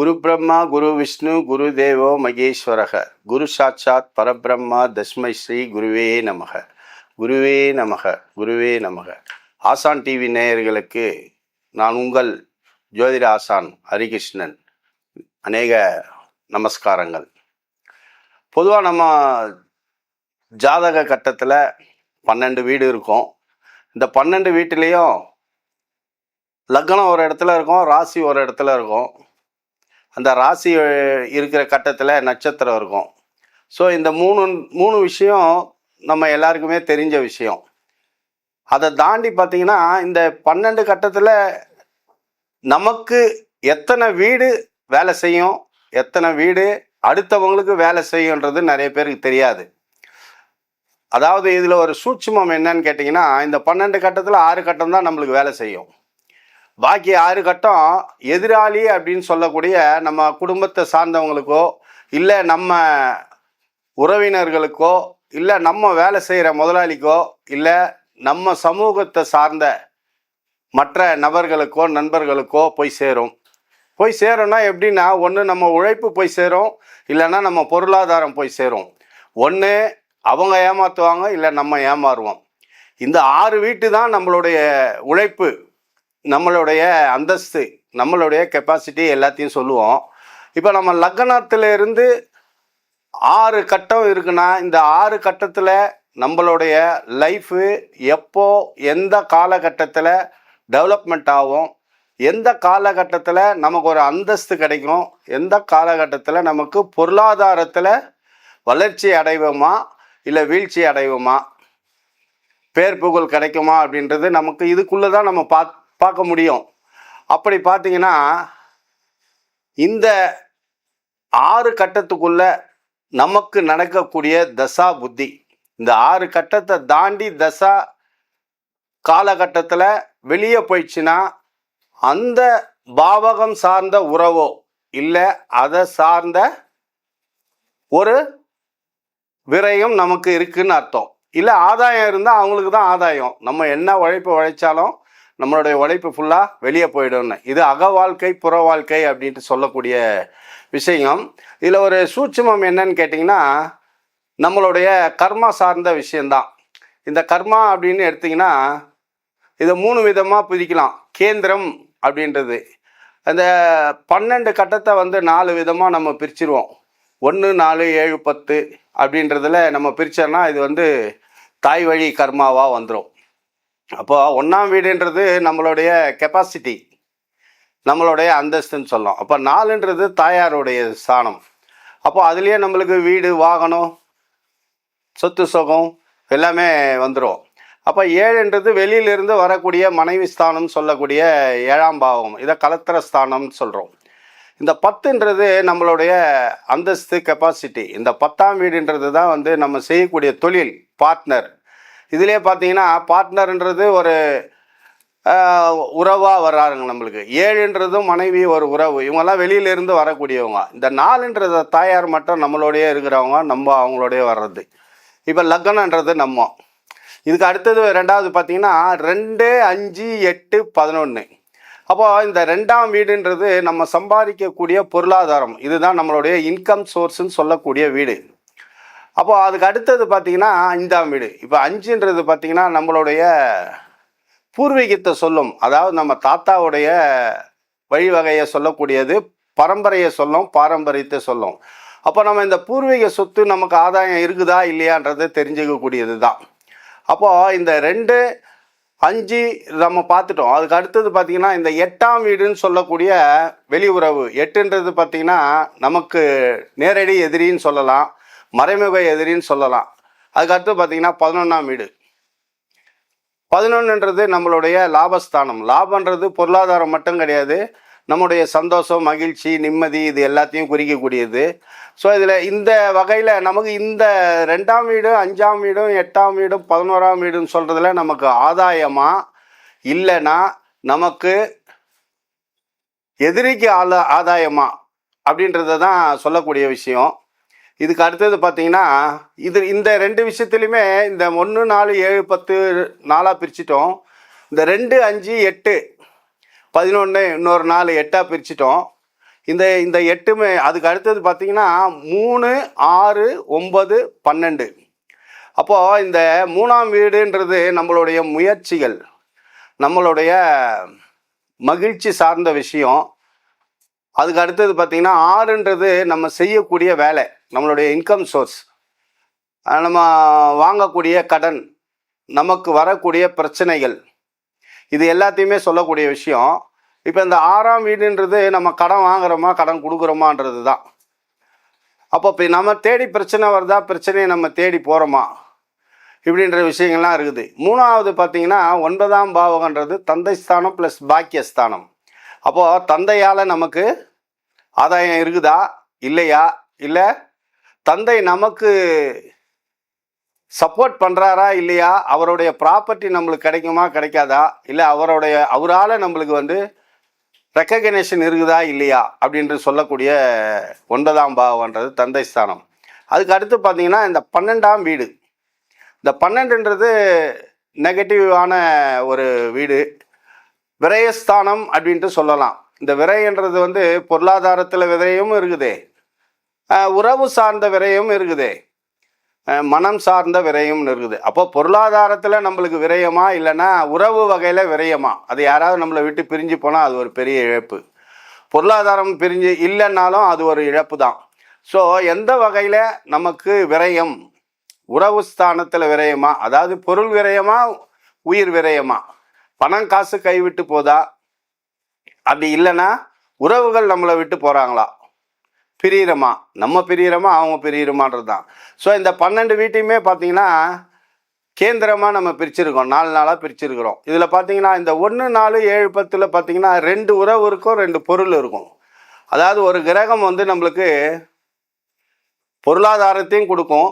குரு பிரம்மா குரு விஷ்ணு குரு தேவோ மகேஸ்வரக. குரு சாட்சாத் பரபிரம்மா தஸ்மை ஸ்ரீ குருவே நமக. குருவே நமக குருவே நமக. ஆசான் டிவி நேயர்களுக்கு நான் உங்கள் ஜோதிட ஆசான் ஹரிகிருஷ்ணன். அநேக நமஸ்காரங்கள். பொதுவாக நம்ம ஜாதக கட்டத்தில் பன்னெண்டு வீடு இருக்கும். இந்த பன்னெண்டு வீட்டிலையும் லக்னம் ஒரு இடத்துல இருக்கும் ராசி ஒரு இடத்துல இருக்கும். அந்த ராசி இருக்கிற கட்டத்தில் நட்சத்திரம் இருக்கும். ஸோ இந்த மூணு மூணு விஷயம் நம்ம எல்லாருக்குமே தெரிஞ்ச விஷயம். அதை தாண்டி பார்த்தீங்கன்னா இந்த பன்னெண்டு கட்டத்தில் நமக்கு எத்தனை வீடு வேலை செய்யும் எத்தனை வீடு அடுத்தவங்களுக்கு வேலை செய்யுன்றது நிறைய பேருக்கு தெரியாது. அதாவது இதில் ஒரு சூட்சுமம் என்னன்னு கேட்டிங்கன்னா இந்த பன்னெண்டு கட்டத்தில் ஆறு கட்டம் தான் நம்மளுக்கு வேலை செய்யும். பாக்கி ஆறு கட்டம் எதிராளி அப்படின்னு சொல்லக்கூடிய நம்ம குடும்பத்தை சார்ந்தவங்களுக்கோ இல்லை நம்ம உறவினர்களுக்கோ இல்லை நம்ம வேலை செய்கிற முதலாளிக்கோ இல்லை நம்ம சமூகத்தை சார்ந்த மற்ற நபர்களுக்கோ நண்பர்களுக்கோ போய் சேரும். போய் சேரும்னா எப்படின்னா ஒன்று நம்ம உழைப்பு போய் சேரும் இல்லைன்னா நம்ம பொருளாதாரம் போய் சேரும். ஒன்று அவங்க ஏமாற்றுவாங்க இல்லை நம்ம ஏமாறுவோம். இந்த ஆறு வீட்டு தான் நம்மளுடைய உழைப்பு. நம்மளுடைய அந்தஸ்து நம்மளுடைய கெப்பாசிட்டி எல்லாத்தையும் சொல்லுவோம். இப்போ நம்ம லக்னத்திலிருந்து ஆறு கட்டம் இருக்குன்னா இந்த ஆறு கட்டத்தில் நம்மளுடைய லைஃபு எப்போ எந்த காலகட்டத்தில் டெவலப்மெண்ட் ஆகும் எந்த காலகட்டத்தில் நமக்கு ஒரு அந்தஸ்து கிடைக்கும் எந்த காலகட்டத்தில் நமக்கு பொருளாதாரத்தில் வளர்ச்சி அடைவோமா இல்லை வீழ்ச்சி அடைவோமா பேர் புகழ் கிடைக்குமா அப்படின்றது நமக்கு இதுக்குள்ளே தான் நம்ம பார்த்து பார்க்க முடியும். அப்படி பார்த்தீங்கன்னா இந்த ஆறு கட்டத்துக்குள்ள நமக்கு நடக்கக்கூடிய தசா புத்தி இந்த ஆறு கட்டத்தை தாண்டி தசா காலகட்டத்தில் வெளியே போயிடுச்சுன்னா அந்த பாவகம் சார்ந்த உறவோ இல்லை அதை சார்ந்த ஒரு விரயம் நமக்கு இருக்குன்னு அர்த்தம். இல்லை ஆதாயம் இருந்தால் அவங்களுக்கு தான் ஆதாயம். நம்ம என்ன உழைப்பு உழைச்சாலும் நம்மளுடைய உழைப்பு ஃபுல்லாக வெளியே போயிடும்னு. இது அக வாழ்க்கை புற வாழ்க்கை அப்படின்ட்டு சொல்லக்கூடிய விஷயம். இதில் ஒரு சூட்சுமம் என்னன்னு கேட்டிங்கன்னா நம்மளுடைய கர்மா சார்ந்த விஷயந்தான் இந்த கர்மா அப்படின்னு எடுத்திங்கன்னா இதை மூணு விதமாக பிரிக்கலாம். கேந்திரம் அப்படின்றது. அந்த பன்னெண்டு கட்டத்தை வந்து நாலு விதமாக நம்ம பிரிச்சிருவோம். ஒன்று நாலு ஏழு பத்து அப்படின்றதுல நம்ம பிரித்தோன்னா இது வந்து தாய் வழி கர்மாவாக வந்துடும் அப்போ ஒன்றாம் வீடுன்றது நம்மளுடைய கெப்பாசிட்டி நம்மளுடைய அந்தஸ்துன்னு சொல்லலாம். அப்போ நாலுன்றது தாயாருடைய ஸ்தானம். அப்போ அதுலேயே நம்மளுக்கு வீடு வாகனம் சொத்து சுகம் எல்லாமே வந்துடும் அப்போ ஏழுன்றது வெளியிலிருந்து வரக்கூடிய மனைவி ஸ்தானம் சொல்லக்கூடிய ஏழாம் பாவம். இதை கலத்திர ஸ்தானம்னு சொல்கிறோம் இந்த பத்துன்றது நம்மளுடைய அந்தஸ்து கெப்பாசிட்டி இந்த பத்தாம் வீடுன்றது தான் வந்து நம்ம செய்யக்கூடிய தொழில் பார்ட்னர் இதிலே பார்த்தீங்கன்னா பார்ட்னர்ன்றது ஒரு உறவாக வர்றாருங்க நம்மளுக்கு. ஏழுன்றதும் மனைவி ஒரு உறவு. இவங்கெல்லாம் வெளியிலேருந்து வரக்கூடியவங்க. இந்த நாலுன்றத தாயார் மட்டும் நம்மளோடயே இருக்கிறவங்க நம்ம அவங்களோடய வர்றது. இப்போ லக்னன்றது நம்ம. இதுக்கு அடுத்தது ரெண்டாவது பார்த்தீங்கன்னா ரெண்டு அஞ்சு எட்டு பதினொன்று அப்போது இந்த ரெண்டாம் வீடுன்றது நம்ம சம்பாதிக்கக்கூடிய பொருளாதாரம். இதுதான் நம்மளுடைய இன்கம் சோர்ஸ்ன்னு சொல்லக்கூடிய வீடு. அப்போது அதுக்கு அடுத்தது பார்த்திங்கன்னா ஐந்தாம் வீடு. இப்போ அஞ்சுன்றது பார்த்திங்கன்னா நம்மளுடைய பூர்வீகத்தை சொல்லும். அதாவது நம்ம தாத்தாவுடைய வழிவகையை சொல்லக்கூடியது பரம்பரையை சொல்லும் பாரம்பரியத்தை சொல்லும். அப்போ நம்ம இந்த பூர்வீக சொத்து நமக்கு ஆதாயம் இருக்குதா இல்லையான்றது தெரிஞ்சுக்கக்கூடியது தான். அப்போது இந்த ரெண்டு அஞ்சு நம்ம பார்த்துட்டோம். அதுக்கு அடுத்தது பார்த்திங்கன்னா இந்த எட்டாம் வீடுன்னு சொல்லக்கூடிய வெளி உறவு. எட்டுன்றது பார்த்திங்கன்னா நமக்கு நேரடி எதிரின்னு சொல்லலாம். மறைமுக எதிரின்னு சொல்லலாம். அதுக்கடுத்து பார்த்தீங்கன்னா பதினொன்றாம் வீடு. பதினொன்றுன்றது நம்மளுடைய லாபஸ்தானம். லாபன்றது பொருளாதாரம் மட்டும் கிடையாது. நம்முடைய சந்தோஷம் மகிழ்ச்சி நிம்மதி இது எல்லாத்தையும் குறிக்கக்கூடியது. ஸோ இதில் இந்த வகையில் நமக்கு இந்த ரெண்டாம் வீடும் அஞ்சாம் வீடும் எட்டாம் வீடும் பதினோராம் வீடுன்னு சொல்கிறதுல நமக்கு ஆதாயமா? இல்லைன்னா நமக்கு எதிரிக்கு ஆல ஆதாயமா? அப்படின்றத தான் சொல்லக்கூடிய விஷயம். இதுக்கு அடுத்தது பார்த்தீங்கன்னா இது இந்த ரெண்டு விஷயத்துலையுமே இந்த ஒன்று நாலு ஏழு பத்து நாலாக பிரிச்சிட்டோம். இந்த ரெண்டு அஞ்சு எட்டு பதினொன்று இன்னொரு நாலு எட்டாக பிரிச்சிட்டோம். இந்த இந்த எட்டுமே அதுக்கு அடுத்தது பார்த்தீங்கன்னா மூணு ஆறு ஒன்பது பன்னெண்டு. அப்போது இந்த மூணாம் வீடுன்றது நம்மளுடைய முயற்சிகள் நம்மளுடைய மகிழ்ச்சி சார்ந்த விஷயம். அதுக்கு அடுத்தது பார்த்திங்கன்னா ஆறுன்றது நம்ம செய்யக்கூடிய வேலை நம்மளுடைய இன்கம் சோர்ஸ் நம்ம வாங்கக்கூடிய கடன் நமக்கு வரக்கூடிய பிரச்சனைகள் இது எல்லாத்தையுமே சொல்லக்கூடிய விஷயம். இப்போ இந்த ஆறாம் வீடுன்றது நம்ம கடன் வாங்குறோமா கடன் கொடுக்குறோமான்றது தான். அப்போ இப்போ நம்ம தேடி பிரச்சனை வருதா பிரச்சனையை நம்ம தேடி போகிறோமா இப்படின்ற விஷயங்கள்லாம் இருக்குது. மூணாவது பார்த்தீங்கன்னா ஒன்பதாம் பாவகன்றது தந்தை ஸ்தானம் ப்ளஸ் பாக்கியஸ்தானம். அப்போது தந்தையால் நமக்கு ஆதாயம் இருக்குதா? இல்லையா? இல்லை? தந்தை நமக்கு சப்போர்ட் பண்ணுறாரா இல்லையா? அவருடைய ப்ராப்பர்ட்டி நம்மளுக்கு கிடைக்குமா? கிடைக்காதா? இல்லை அவருடைய அவரால் நம்மளுக்கு வந்து ரெக்கக்னேஷன் இருக்குதா? இல்லையா? அப்படின்ட்டு சொல்லக்கூடிய ஒன்பதாம் பாவம்ன்றது தந்தை ஸ்தானம். அதுக்கு அடுத்து பார்த்தீங்கன்னா இந்த பன்னெண்டாம் வீடு. இந்த பன்னெண்டுன்றது நெகட்டிவான ஒரு வீடு. விரயஸ்தானம் அப்படின்ட்டு சொல்லலாம். இந்த விரைன்றது வந்து பொருளாதாரத்தில் விரயமும் இருக்குது. உறவு சார்ந்த விரையும் இருக்குது. மனம் சார்ந்த விரையும் இருக்குது. அப்போ பொருளாதாரத்தில் நம்மளுக்கு விரயமா இல்லைன்னா உறவு வகையில் விரயமா? அது யாராவது நம்மளை விட்டு பிரிஞ்சு போனால் அது ஒரு பெரிய இழப்பு. பொருளாதாரம் பிரிஞ்சு இல்லைன்னாலும் அது ஒரு இழப்பு தான். ஸோ எந்த வகையில் நமக்கு விரயம்? உறவு ஸ்தானத்தில் விரயமா? அதாவது பொருள் விரயமா? உயிர் விரயமா? பணம் காசு கைவிட்டு போதா? அப்படி இல்லைன்னா உறவுகள் நம்மளை விட்டு போகிறாங்களா பிரியிறமா? நம்ம பிரியிறமா அவங்க பிரியிறமான்றது தான். ஸோ இந்த பன்னெண்டு வீட்டையுமே பார்த்தீங்கன்னா கேந்திரமாக நம்ம பிரிச்சிருக்கோம். நாலு நாளாக பிரிச்சிருக்கிறோம். இதில் பார்த்தீங்கன்னா இந்த ஒன்று நாலு ஏழு பத்தில் பார்த்தீங்கன்னா ரெண்டு உறவு இருக்கும் ரெண்டு பொருள் இருக்கும். அதாவது ஒரு கிரகம் வந்து நம்மளுக்கு பொருளாதாரத்தையும் கொடுக்கும்.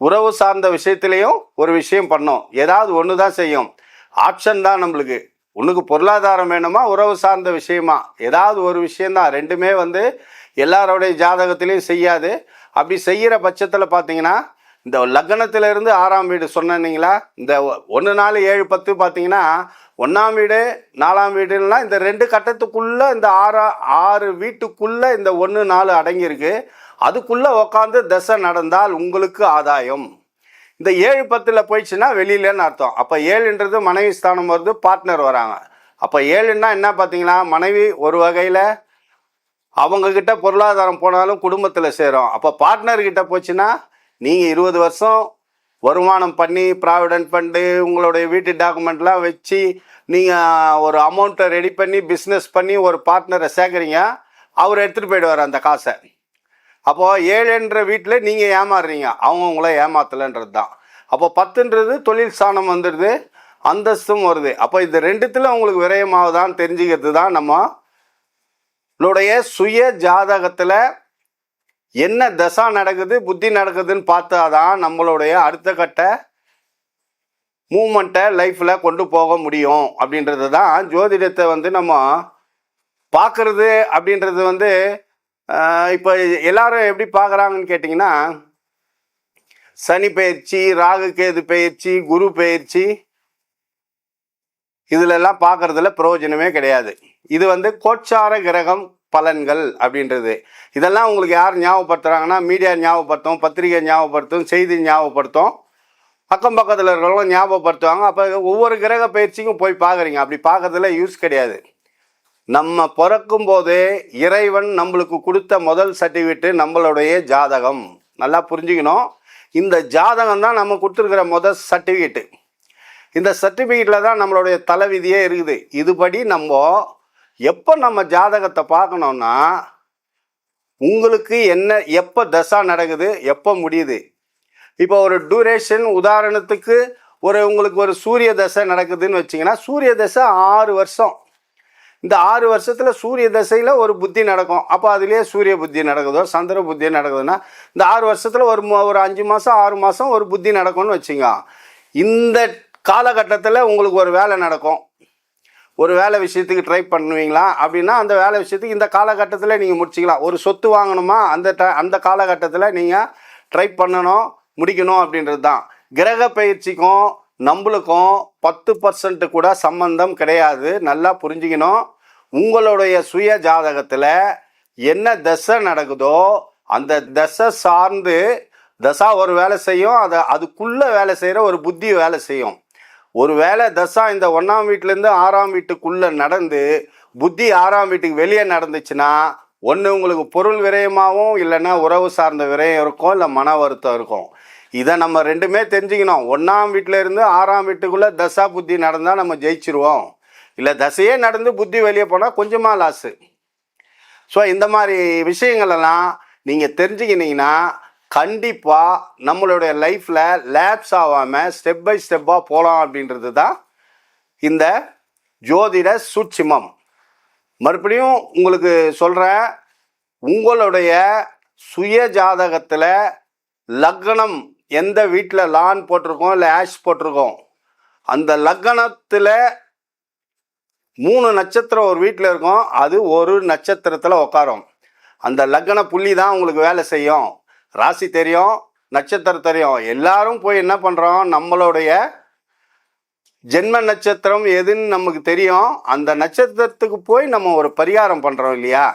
உறவு சார்ந்த விஷயத்துலேயும் ஒரு விஷயம் பண்ணும். ஏதாவது ஒன்று தான் செய்யும். ஆப்ஷன் தான் நம்மளுக்கு. உனக்கு பொருளாதாரம் வேணுமா உறவு சார்ந்த விஷயமா? ஏதாவது ஒரு விஷயந்தான் ரெண்டுமே வந்து எல்லாரோடைய ஜாதகத்திலையும் செய்யாது. அப்படி செய்கிற பட்சத்தில் பார்த்தீங்கன்னா இந்த லக்னத்திலிருந்து ஆறாம் வீடு சொன்னீங்களா இந்த ஒன்று நாலு ஏழு பத்து பார்த்தீங்கன்னா ஒன்றாம் வீடு நாலாம் வீடுன்னா இந்த ரெண்டு கட்டத்துக்குள்ளே இந்த ஆறா ஆறு வீட்டுக்குள்ளே இந்த ஒன்று நாலு அடங்கியிருக்கு. அதுக்குள்ளே உக்காந்து தசை நடந்தால் உங்களுக்கு ஆதாயம். இந்த ஏழு பத்தில் போயிடுச்சுன்னா வெளியிலன்னு அர்த்தம். அப்போ ஏழுன்றது மனைவி ஸ்தானம் வருது பார்ட்னர் வராங்க. அப்போ ஏழுன்னா என்ன பார்த்தீங்கன்னா மனைவி ஒரு வகையில் அவங்கக்கிட்ட பொருளாதாரம் போனாலும் குடும்பத்தில் சேரும். அப்போ பார்ட்னர்கிட்ட போச்சுன்னா நீங்கள் இருபது வருஷம் வருமானம் பண்ணி ப்ராவிடென்ட் ஃபண்டு உங்களுடைய வீட்டு டாக்குமெண்ட்லாம் வச்சு நீங்கள் ஒரு அமௌண்ட்டை ரெடி பண்ணி பிஸ்னஸ் பண்ணி ஒரு பார்ட்னரை சேர்க்குறீங்க அவர் எடுத்துகிட்டு போயிடுவார் அந்த காசை. அப்போது ஏழுன்ற வீட்டில் நீங்கள் ஏமாறுறீங்க. அவங்க உங்களை ஏமாத்தலைன்றது தான் அப்போ பத்துன்றது தொழில் ஸ்தானம் வந்துடுது அந்தஸ்தும் வருது. அப்போ இது ரெண்டுத்தில் உங்களுக்கு விரயமாகதான் தெரிஞ்சுக்கிறது தான் நம்ம நம்மளுடைய சுய ஜாதகத்தில் என்ன தசா நடக்குது புத்தி நடக்குதுன்னு பார்த்தா தான் நம்மளுடைய அடுத்த கட்ட மூமெண்ட்டை லைஃப்பில் கொண்டு போக முடியும் அப்படின்றது தான் ஜோதிடத்தை வந்து நம்ம பார்க்குறது அப்படின்றது வந்து இப்போ எல்லாரும் எப்படி பார்க்குறாங்கன்னு கேட்டிங்கன்னா சனி பயிற்சி ராகு கேது பயிற்சி குரு பயிற்சி இதுலெல்லாம் பார்க்குறதுல பிரயோஜனமே கிடையாது. இது வந்து கோச்சார கிரகம் பலன்கள் அப்படின்றது. இதெல்லாம் உங்களுக்கு யார் ஞாபகப்படுத்துகிறாங்கன்னா மீடியா ஞாபகப்படுத்தும் பத்திரிகை ஞாபகப்படுத்தும் செய்தி ஞாபகப்படுத்தும். அக்கம் பக்கத்தில் இருக்கிறவங்களும் ஞாபகப்படுத்துவாங்க. அப்போ ஒவ்வொரு கிரக பயிற்சிக்கும் போய் பார்க்குறீங்க. அப்படி பார்க்கறதுல யூஸ் கிடையாது. நம்ம பிறக்கும் போதே இறைவன் நம்மளுக்கு கொடுத்த முதல் சர்டிஃபிகேட்டு நம்மளுடைய ஜாதகம். நல்லா புரிஞ்சுக்கணும். இந்த ஜாதகம் தான் நம்ம கொடுத்துருக்கிற மொதல் சர்டிஃபிகேட்டு இந்த சர்டிஃபிகேட்டில் தான் நம்மளுடைய தலைவிதியே இருக்குது. இதுபடி நம்ம எப்போ நம்ம ஜாதகத்தை பார்க்கணுன்னா உங்களுக்கு என்ன எப்போ தசா நடக்குது எப்போ முடியுது? இப்போ ஒரு டூரேஷன் உதாரணத்துக்கு ஒரு உங்களுக்கு ஒரு சூரிய தசை நடக்குதுன்னு வச்சிங்கன்னா சூரிய தசை ஆறு வருஷம். இந்த ஆறு வருஷத்தில் சூரிய தசையில் ஒரு புத்தி நடக்கும். அப்போ அதுலேயே சூரிய புத்தி நடக்குதோ சந்திர புத்தி நடக்குதுன்னா இந்த ஆறு வருஷத்தில் ஒரு ஒரு அஞ்சு மாதம் ஆறு மாதம் ஒரு புத்தி நடக்கும்னு வச்சுங்க. இந்த காலகட்டத்தில் உங்களுக்கு ஒரு வேலை நடக்கும். ஒரு வேலை விஷயத்துக்கு ட்ரை பண்ணுவீங்களா? அப்படின்னா அந்த வேலை விஷயத்துக்கு இந்த காலகட்டத்தில் நீங்கள் முடிச்சிக்கலாம். ஒரு சொத்து வாங்கணுமா? அந்த ட அந்த காலகட்டத்தில் நீங்கள் ட்ரை பண்ணணும் முடிக்கணும் அப்படின்றது தான் கிரக பயிற்சிக்கும் நம்மளுக்கும் பத்து பர்சன்ட் கூட சம்பந்தம் கிடையாது. நல்லா புரிஞ்சுக்கணும். உங்களுடைய சுய ஜாதகத்தில் என்ன தசை நடக்குதோ அந்த தசை சார்ந்து தசா ஒரு வேலை செய்யும் அதை அதுக்குள்ளே வேலை செய்கிற ஒரு புத்தி வேலை செய்யும். ஒரு வேளை தசா இந்த ஒன்றாம் வீட்டிலேருந்து ஆறாம் வீட்டுக்குள்ளே நடந்து புத்தி ஆறாம் வீட்டுக்கு வெளியே நடந்துச்சுன்னா ஒன்று உங்களுக்கு பொருள் விரயமாகவும் இல்லைன்னா உறவு சார்ந்த விரயம் இருக்கும் இல்லை மன வருத்தம் இருக்கும். இதை நம்ம ரெண்டுமே தெரிஞ்சுக்கணும். ஒன்றாம் வீட்டில் இருந்து ஆறாம் வீட்டுக்குள்ளே தசா புத்தி நடந்தால் நம்ம ஜெயிச்சிருவோம். இல்லை தசையே நடந்து புத்தி வெளியே போனால் கொஞ்சமாக லாஸு ஸோ இந்த மாதிரி விஷயங்களெல்லாம் நீங்கள் தெரிஞ்சுக்கினீங்கன்னா கண்டிப்பாக நம்மளுடைய லைஃப்பில் லேப்ஸ் ஆகாமல் ஸ்டெப் பை ஸ்டெப்பாக போகலாம் அப்படின்றது தான் இந்த ஜோதிட சூட்சிமம். மறுபடியும் உங்களுக்கு சொல்கிறேன் உங்களுடைய சுய ஜாதகத்தில் லக்னம் எந்த வீட்டில் லான் போட்டிருக்கோம் இல்லை ஆஷ் போட்டிருக்கோம் அந்த லக்னத்தில் மூணு நட்சத்திரம் ஒரு வீட்டில் இருக்கும் அது ஒரு நட்சத்திரத்தில் உட்காரும் அந்த லக்ன புள்ளி தான் உங்களுக்கு வேலை செய்யும். ராசி தெரியும் நட்சத்திரம் தெரியும். எல்லாரும் போய் என்ன பண்ணுறோம் நம்மளுடைய ஜென்ம நட்சத்திரம் எதுன்னு நமக்கு தெரியும். அந்த நட்சத்திரத்துக்கு போய் நம்ம ஒரு பரிகாரம் பண்ணுறோம் இல்லையா?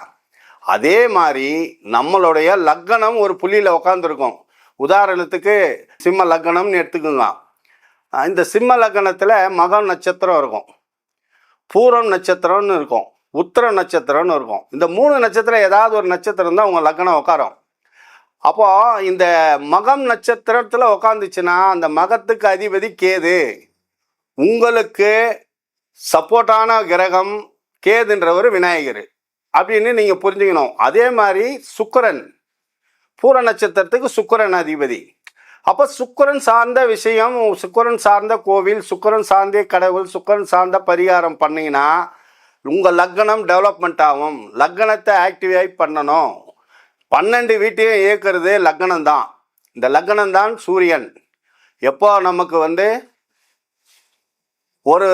அதே மாதிரி நம்மளுடைய லக்னம் ஒரு புள்ளியில் உட்காந்துருக்கோம் உதாரணத்துக்கு சிம்ம லக்னம்னு எடுத்துக்கோங்க. இந்த சிம்ம லக்னத்தில் மகம் நட்சத்திரம் இருக்கும். பூரம் நட்சத்திரம்னு இருக்கும். உத்திர நட்சத்திரம்னு இருக்கும். இந்த மூணு நட்சத்திரம் ஏதாவது ஒரு நட்சத்திரம் தான் உங்கள் லக்னம் உட்காரும். அப்போது இந்த மகம் நட்சத்திரத்தில் உக்காந்துச்சுன்னா அந்த மகத்துக்கு அதிபதி கேது. உங்களுக்கு சப்போர்ட்டான கிரகம் கேதுன்றவர் விநாயகர். அப்படின்னு நீங்கள் புரிஞ்சுக்கணும். அதே மாதிரி சுக்கரன். பூர நட்சத்திரத்துக்கு சுக்கிரன் அதிபதி. அப்போ சுக்கிரன் சார்ந்த விஷயம் சுக்கரன் சார்ந்த கோவில் சுக்கிரன் சார்ந்த கடவுள் சுக்கிரன் சார்ந்த பரிகாரம் பண்ணிங்கன்னா உங்கள் லக்னம் டெவலப்மெண்ட் ஆகும். லக்னத்தை ஆக்டிவேட் பண்ணணும். பன்னெண்டு வீட்டையும் இயக்கிறது லக்னம் தான் இந்த லக்னம் தான் சூரியன். எப்போ நமக்கு வந்து ஒரு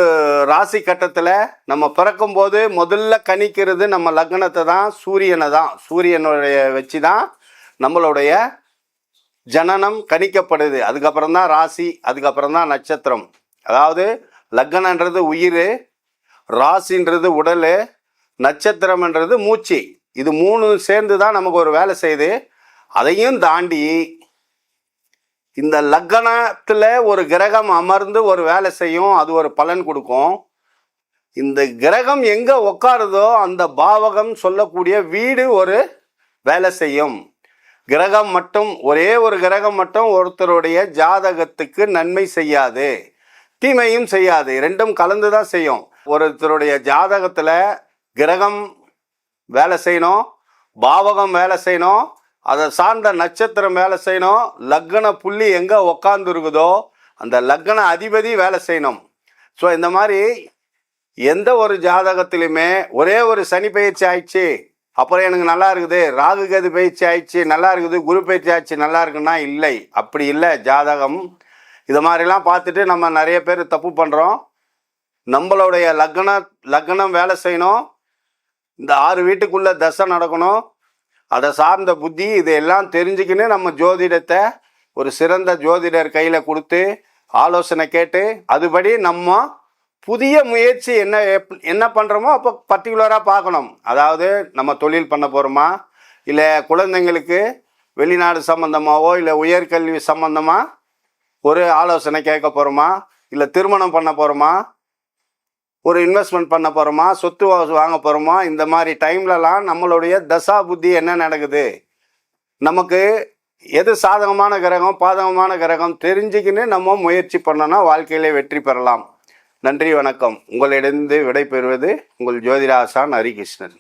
ராசி கட்டத்தில் நம்ம பிறக்கும்போது முதல்ல கணிக்கிறது நம்ம லக்னத்தை தான் சூரியனை தான். சூரியனுடைய வச்சு தான் நம்மளுடைய ஜனனம் கணிக்கப்படுது. அதுக்கப்புறம் தான் ராசி அதுக்கப்புறம் தான் நட்சத்திரம். அதாவது லக்னன்றது உயிர் ராசின்றது உடல் நட்சத்திரம்ன்றது மூச்சு. இது மூணு சேர்ந்து தான் நமக்கு ஒரு வேலை செய்யுது. அதையும் தாண்டி இந்த லக்னத்தில் ஒரு கிரகம் அமர்ந்து ஒரு வேலை செய்யும். அது ஒரு பலன் கொடுக்கும். இந்த கிரகம் எங்கே உட்காருதோ அந்த பாவகம் சொல்லக்கூடிய வீடு ஒரு வேலை செய்யும். கிரகம் மட்டும் ஒரே ஒரு கிரகம் மட்டும் ஒருத்தருடைய ஜாதகத்துக்கு நன்மை செய்யாது தீமையும் செய்யாது. ரெண்டும் கலந்து தான் செய்யும். ஒருத்தருடைய ஜாதகத்தில் கிரகம் வேலை செய்யணும் பாவகம் வேலை செய்யணும் அதை சார்ந்த நட்சத்திரம் வேலை செய்யணும் லக்ன புள்ளி எங்கே உக்காந்துருக்குதோ அந்த லக்ன அதிபதி வேலை செய்யணும். ஸோ இந்த மாதிரி எந்த ஒரு ஜாதகத்திலையுமே ஒரே ஒரு சனி பயிற்சி ஆயிடுச்சு. அப்புறம் எனக்கு நல்லா இருக்குது. ராகு கேது பயிற்சி ஆயிடுச்சு. நல்லா இருக்குது. குரு பயிற்சி ஆயிடுச்சு. நல்லா இருக்குன்னா இல்லை. அப்படி இல்லை. ஜாதகம் இது மாதிரிலாம் பார்த்துட்டு நம்ம நிறைய பேர் தப்பு பண்ணுறோம் நம்மளுடைய லக்ன லக்னம் வேலை செய்யணும். இந்த ஆறு வீட்டுக்குள்ளே தசை நடக்கணும். அதை சார்ந்த புத்தி இதையெல்லாம் தெரிஞ்சுக்கின்னு நம்ம ஜோதிடத்தை ஒரு சிறந்த ஜோதிடர் கையில் கொடுத்து ஆலோசனை கேட்டு அதுபடி நம்ம புதிய முயற்சி என்ன எப்- என்ன பண்ணுறோமோ அப்போ பர்டிகுலராக பார்க்கணும். அதாவது நம்ம தொழில் பண்ண போகிறோமா இல்லை குழந்தைங்களுக்கு வெளிநாடு சம்மந்தமாகவோ இல்லை உயர்கல்வி சம்மந்தமாக ஒரு ஆலோசனை கேட்க போகிறோமா இல்லை திருமணம் பண்ண போகிறோமா ஒரு இன்வெஸ்ட்மெண்ட் பண்ண போகிறோமா சொத்து வாங்க போகிறோமா இந்த மாதிரி டைம்லலாம் நம்மளுடைய தசா புத்தி என்ன நடக்குது? நமக்கு எது சாதகமான கிரகம் பாதகமான கிரகம் தெரிஞ்சுக்கின்னு நம்ம முயற்சி பண்ணோன்னா வாழ்க்கையிலே வெற்றி பெறலாம். நன்றி வணக்கம். உங்களிடந்து விடைபெறுவது உங்கள் ஜோதிராசான் ஹரிகிருஷ்ணன்.